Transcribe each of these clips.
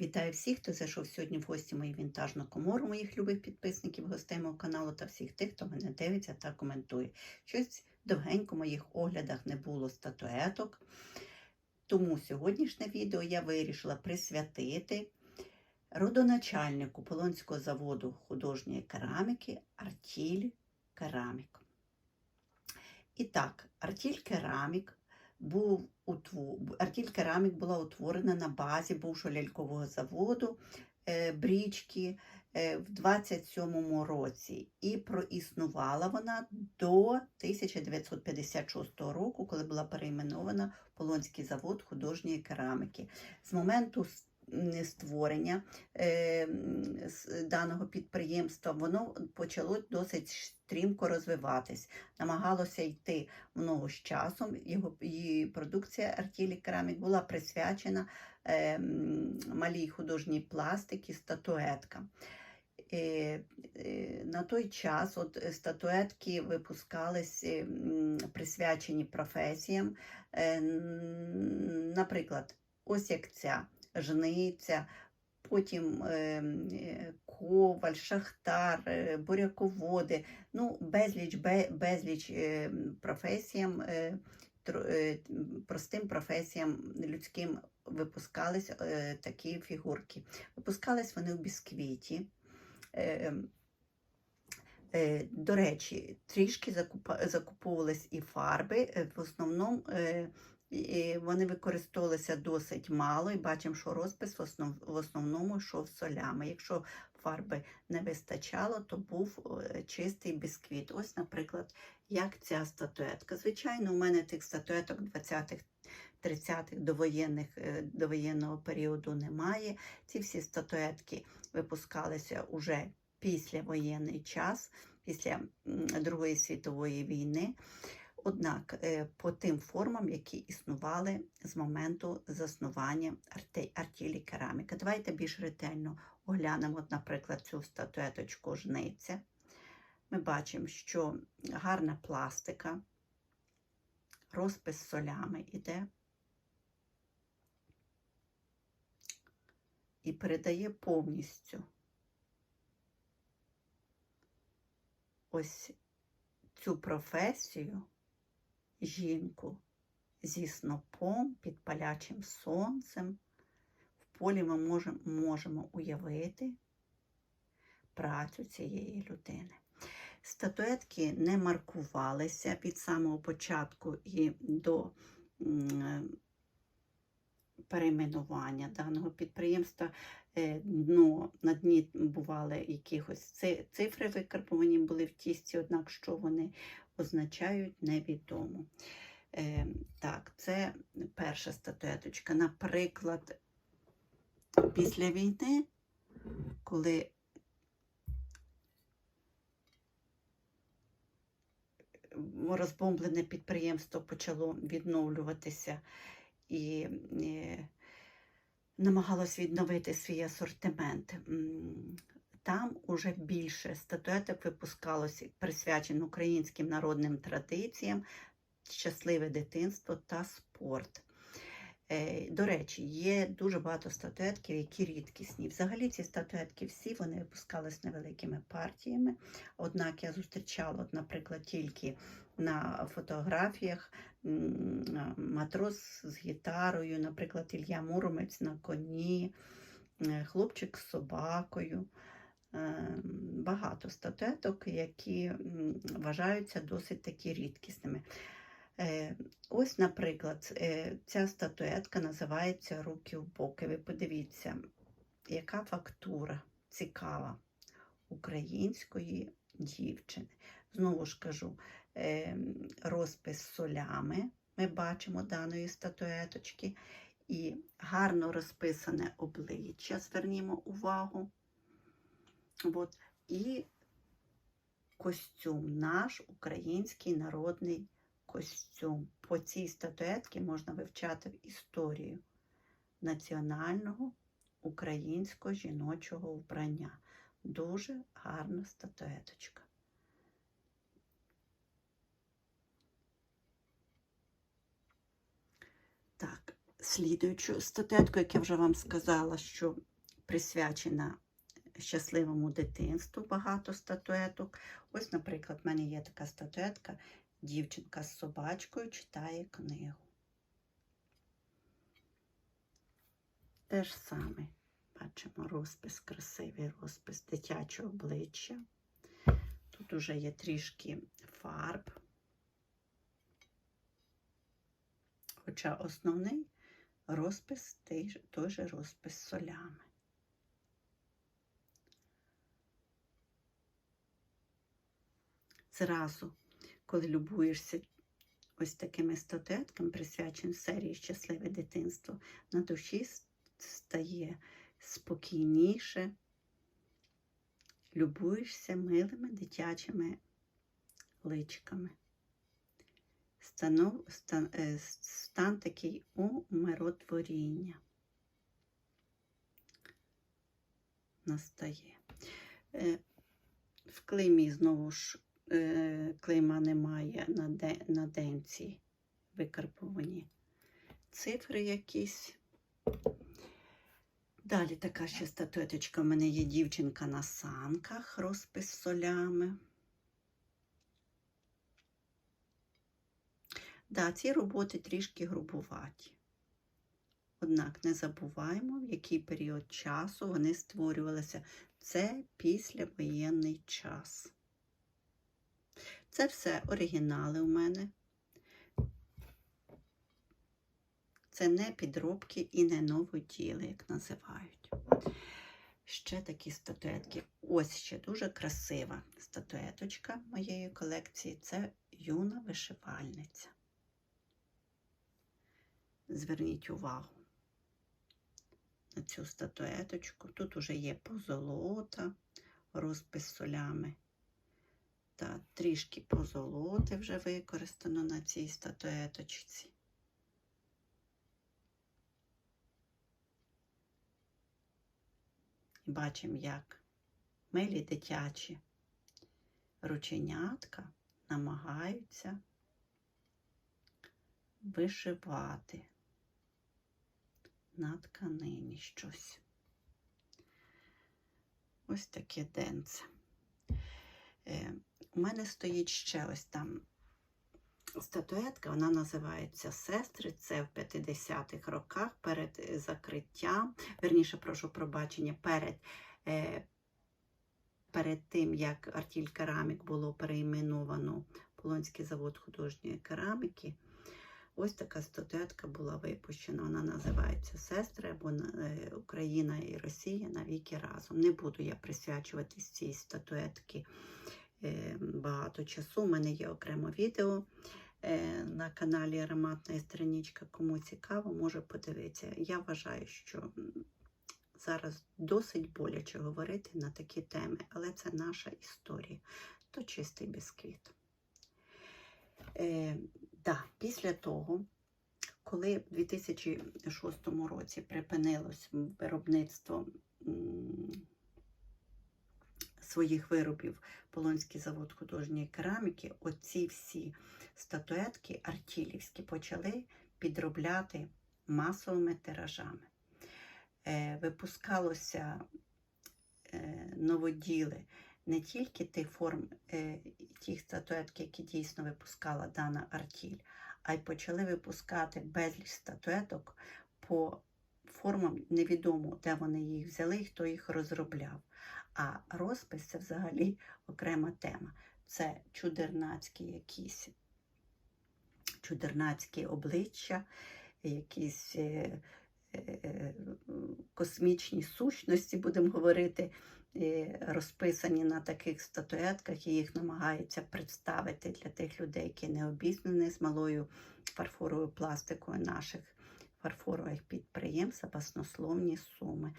Вітаю всіх, хто зайшов сьогодні в гості мою вінтажну комору, моїх любих підписників, гостей мого каналу та всіх тих, хто мене дивиться та коментує. Щось довгенько в моїх оглядах не було статуеток. Тому сьогоднішнє відео я вирішила присвятити родоначальнику Полонського заводу художньої кераміки Артіль Керамік. І так, Артіль Керамік був утвор... Артіль Керамік була утворена на базі бувшого лялькового заводу е, Брічки е, в 27-му році. І проіснувала вона до 1956 року, коли була перейменована Полонський завод художньої кераміки. З моменту створення е, даного підприємства воно почало досить стрімко розвиватись намагалося йти в ногу з часом. Його її продукція Артілі Керамік була присвячена е, малій художній пластиці статуеткам. Е, на той час от статуетки випускались присвячені професіям. Наприклад, ось як ця жниця, потім е, е, коваль, шахтар, е, буряководи, ну, безліч, безліч професіям, простим професіям людським випускались такі фігурки. Випускались вони у бісквіті. До речі, трішки закуповувались і фарби. В основному вони використовувалися досить мало, і бачимо, що розпис в, основ, в основному йшов солями. Якщо фарби не вистачало, то був е, чистий бісквіт. Ось, наприклад, як ця статуетка. Звичайно, у мене тих статуеток 20-х, 30-х довоєнних, е, довоєнного періоду немає. Ці всі статуетки випускалися уже післявоєнний час, після Другої світової війни. Однак е, по тим формам, які існували з моменту заснування артілі кераміка. Давайте більш ретельно оглянемо, наприклад, цю статуеточку жниця. Ми бачимо, що гарна пластика, розпис солями іде і передає повністю ось цю професію жінку зі снопом під палячим сонцем. В полі ми можемо, можемо уявити працю цієї людини. Статуетки не маркувалися від самого початку і до перейменування даного підприємства. Е, Дно, на дні бували якихось цифри викарбовані були в тісті, однак що вони означають, невідомо. Е, так, це перша статуеточка. Наприклад, після війни, коли розбомблене підприємство почало відновлюватися і е, намагалось відновити свій асортимент. Там уже більше статуеток випускалося присвячено українським народним традиціям, щасливе дитинство та спорт. Е, До речі, є дуже багато статуетків, які рідкісні. Взагалі ці статуетки всі вони випускались невеликими партіями. Однак я зустрічала, от, наприклад, тільки на фотографіях матрос з гітарою, наприклад, Ілля Муромець на коні, е, хлопчик з собакою. Е, Багато статуеток, які вважаються досить таки рідкісними. Е, Ось, наприклад, е, ця статуетка називається Руки в боки. Ви подивіться, яка фактура цікава української дівчини. Знову ж кажу, е, розпис солями ми бачимо даної статуеточки. І гарно розписане обличчя, звернімо увагу. От. І костюм, наш український народний костюм. По цій статуетці можна вивчати історію національного українського жіночого вбрання. Дуже гарна статуеточка. Так, слідуючу статуетку, як я вже вам сказала, що присвячена щасливому дитинству, багато статуеток. Ось, наприклад, в мене є така статуетка, дівчинка з собачкою читає книгу. Те ж саме. Бачимо розпис, красивий розпис дитячого обличчя. Тут уже є трішки фарб. Хоча основний розпис той, же розпис солями. Зразу, коли любуєшся ось такими статуетками, присвяченим серії Щасливе дитинство, на душі стає спокійніше, любуєшся милими дитячими личками. Станов, стан, е, стан такий умиротворіння настає. Е, В клеймі знову ж клейма немає на, де, на денці викарбовані цифри якісь. Далі така ще статуеточка. У мене є дівчинка на санках, розпис солями. Да, ці роботи трішки грубуваті. Однак не забуваємо, в який період часу вони створювалися. Це післявоєнний час. Це все оригінали у мене. Це не підробки і не новоділи, як називають. Ще такі статуетки. Ось ще дуже красива статуеточка моєї колекції це юна вишивальниця. Зверніть увагу на цю статуеточку. Тут уже є позолота, розпис солями. Та трішки позолоти вже використано на цій статуеточці. І бачимо, як милі дитячі рученятка намагаються вишивати на тканині щось. Ось таке денце. У мене стоїть ще ось там статуетка, вона називається Сестри. Це в 50-х роках перед е, закриттям, верніше, прошу пробачення, перед, е, перед тим, як Артіль Керамік було переіменовано Полонський завод художньої кераміки. Ось така статуетка була випущена. Вона називається Сестри або е, Україна і Росія навіки разом. Не буду я присвячувати цій статуетки е, багато часу. У мене є окремо відео е, на каналі Ароматна страничка. Кому цікаво, може подивитися. Я вважаю, що зараз досить боляче говорити на такі теми, але це наша історія. То чистий бісквіт. Е, да, після того, коли в 2006 році припинилось виробництво своїх виробів Полонський завод художньої кераміки, оці всі статуетки артілівські почали підробляти масовими тиражами. Е, випускалося е, новоділи не тільки тих форм, е, тих статуетки, які дійсно випускала дана артіль, а й почали випускати безліч статуеток по формам невідомо, де вони їх взяли і хто їх розробляв. А розпис це взагалі окрема тема. Це чудернацькі якісь чудернацькі обличчя, якісь е, е, космічні сущності, будемо говорити, е, розписані на таких статуетках, і їх намагаються представити для тих людей, які не обізнані з малою фарфоровою пластикою наших фарфорових підприємств, баснословні суми.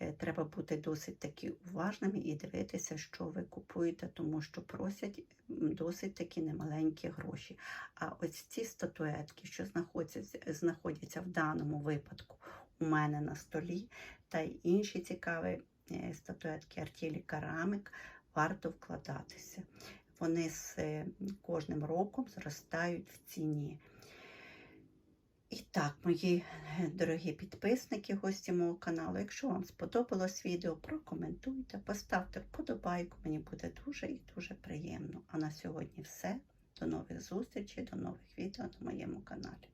Е, Треба бути досить таки уважними і дивитися, що ви купуєте, тому що просять досить такі немаленькі гроші. А ось ці статуетки, що знаходяться, знаходяться в даному випадку у мене на столі, та й інші цікаві е, статуетки артілі керамик, варто вкладатися. Вони з кожним роком зростають в ціні. І так, мої е, дорогі підписники, гості мого каналу, якщо вам сподобалось відео, прокоментуйте, поставте вподобайку, мені буде дуже і дуже приємно. А на сьогодні все. До нових зустрічей, до нових відео на моєму каналі.